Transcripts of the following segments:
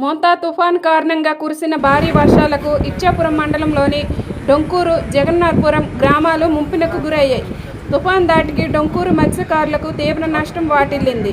మోంతా తుఫాన్ కారణంగా కురిసిన భారీ వర్షాలకు ఇచ్చాపురం మండలంలోని డొంకూరు జగన్నాథపురం గ్రామాలు ముంపునకు గురయ్యాయి. తుఫాన్ దాటికి డొంకూరు మత్స్యకారులకు తీవ్ర నష్టం వాటిల్లింది.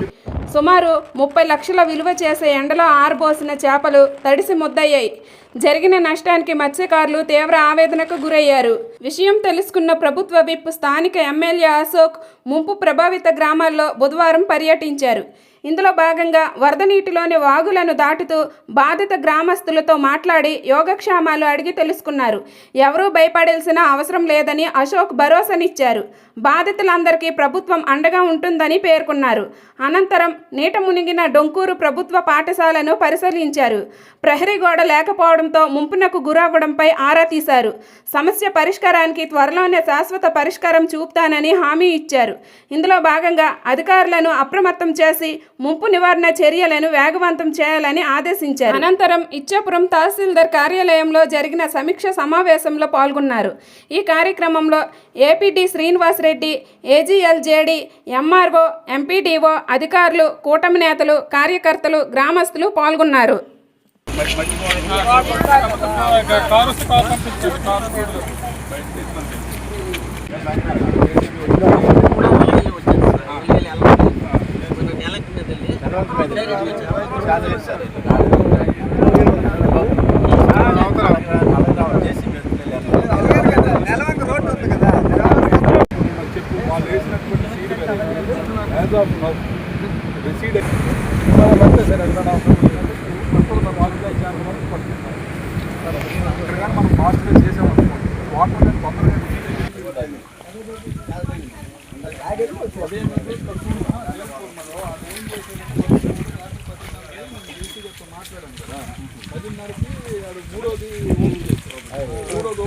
సుమారు ముప్పై లక్షల విలువ చేసే ఎండలో ఆరబోసిన చేపలు తడిసి ముద్దయ్యాయి. జరిగిన నష్టానికి మత్స్యకారులు తీవ్ర ఆవేదనకు గురయ్యారు. విషయం తెలుసుకున్న ప్రభుత్వ విప్ స్థానిక ఎమ్మెల్యే అశోక్ ముంపు ప్రభావిత గ్రామాల్లో బుధవారం పర్యటించారు. ఇందులో భాగంగా వరద నీటిలోని వాగులను దాటుతూ బాధిత గ్రామస్తులతో మాట్లాడి యోగక్షేమాలు అడిగి తెలుసుకున్నారు. ఎవరూ భయపడాల్సిన అవసరం లేదని అశోక్ భరోసానిచ్చారు. బాధితులందరికీ ప్రభుత్వం అండగా ఉంటుందని పేర్కొన్నారు. అనంతరం నీట మునిగిన డొంకూరు ప్రభుత్వ పాఠశాలను పరిశీలించారు. ప్రహరీ గోడ లేకపోవడం లేకపోవడంతో ముంపునకు గురవ్వడంపై ఆరా తీశారు. సమస్య పరిష్కారానికి త్వరలోనే శాశ్వత పరిష్కారం చూపుతానని హామీ ఇచ్చారు. ఇందులో భాగంగా అధికారులను అప్రమత్తం చేసి ముంపు నివారణ చర్యలను వేగవంతం చేయాలని ఆదేశించారు. అనంతరం ఇచ్చాపురం తహసీల్దార్ కార్యాలయంలో జరిగిన సమీక్ష సమావేశంలో పాల్గొన్నారు. ఈ కార్యక్రమంలో ఏపీటీ శ్రీనివాస్ రెడ్డి ఏజీఎల్జేడి ఎంఆర్ఓ ఎంపీడీఓ అధికారులు కూటమి నేతలు కార్యకర్తలు గ్రామస్తులు పాల్గొన్నారు. కారు కారు పంపించండి కారు చెప్పు వాళ్ళు వేసినటువంటి seed as of now reseed sir మాట్లాడాం కదా పదిన్నరకి అది మూడోది మూడోది